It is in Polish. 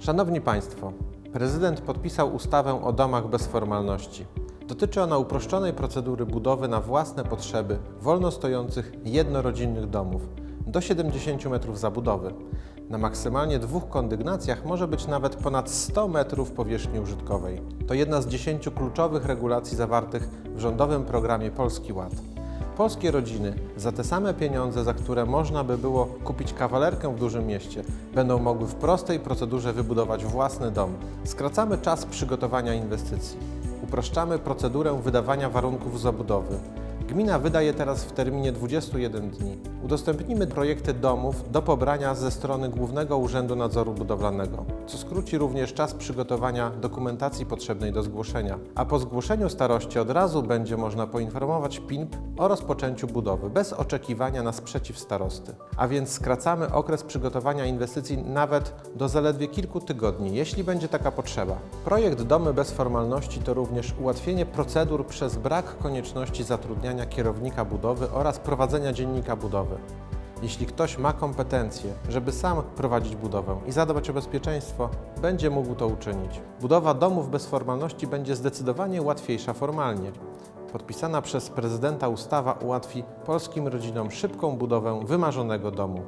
Szanowni Państwo, prezydent podpisał ustawę o domach bez formalności. Dotyczy ona uproszczonej procedury budowy na własne potrzeby wolno stojących jednorodzinnych domów do 70 metrów zabudowy. Na maksymalnie dwóch kondygnacjach może być nawet ponad 100 metrów powierzchni użytkowej. To jedna z 10 kluczowych regulacji zawartych w rządowym programie Polski Ład. Polskie rodziny za te same pieniądze, za które można by było kupić kawalerkę w dużym mieście, będą mogły w prostej procedurze wybudować własny dom. Skracamy czas przygotowania inwestycji. Uproszczamy procedurę wydawania warunków zabudowy. Gmina wydaje teraz w terminie 21 dni. Udostępnimy projekty domów do pobrania ze strony Głównego Urzędu Nadzoru Budowlanego, co skróci również czas przygotowania dokumentacji potrzebnej do zgłoszenia. A po zgłoszeniu starości od razu będzie można poinformować PINP o rozpoczęciu budowy, bez oczekiwania na sprzeciw starosty. A więc skracamy okres przygotowania inwestycji nawet do zaledwie kilku tygodni, jeśli będzie taka potrzeba. Projekt Domy bez formalności to również ułatwienie procedur przez brak konieczności zatrudniania kierownika budowy oraz prowadzenia dziennika budowy. Jeśli ktoś ma kompetencje, żeby sam prowadzić budowę i zadbać o bezpieczeństwo, będzie mógł to uczynić. Budowa domów bez formalności będzie zdecydowanie łatwiejsza formalnie. Podpisana przez prezydenta ustawa ułatwi polskim rodzinom szybką budowę wymarzonego domu.